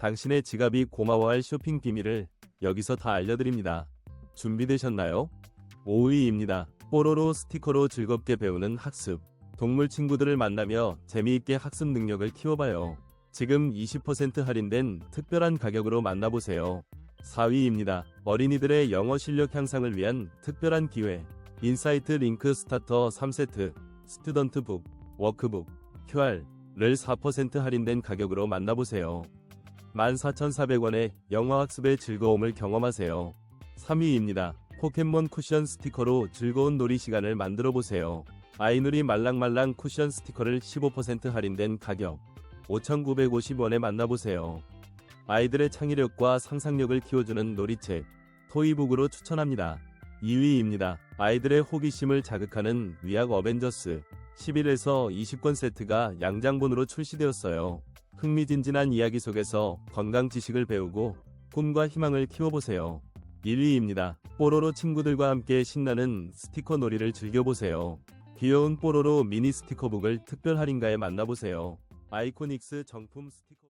당신의 지갑이 고마워할 쇼핑 비밀을 여기서 다 알려드립니다. 준비되셨나요? 5위입니다. 뽀로로 스티커로 즐겁게 배우는 학습. 동물 친구들을 만나며 재미있게 학습 능력을 키워봐요. 지금 20% 할인된 특별한 가격으로 만나보세요. 4위입니다. 어린이들의 영어 실력 향상을 위한 특별한 기회. 인사이트 링크 스타터 3세트, 스튜던트 북, 워크북, QR를 4% 할인된 가격으로 만나보세요. 14,400원의 영어 학습의 즐거움을 경험하세요. 3위입니다. 포켓몬 쿠션 스티커로 즐거운 놀이 시간을 만들어 보세요. 아이누리 말랑말랑 쿠션 스티커를 15% 할인된 가격 5,950원에 만나보세요. 아이들의 창의력과 상상력을 키워주는 놀이책 토이북으로 추천합니다. 2위입니다. 아이들의 호기심을 자극하는 위약 어벤져스 11에서 20권 세트가 양장본으로 출시되었어요. 흥미진진한 이야기 속에서 건강 지식을 배우고 꿈과 희망을 키워보세요. 1위입니다. 뽀로로 친구들과 함께 신나는 스티커 놀이를 즐겨보세요. 귀여운 뽀로로 미니 스티커북을 특별 할인가에 만나보세요. 아이코닉스 정품 스티커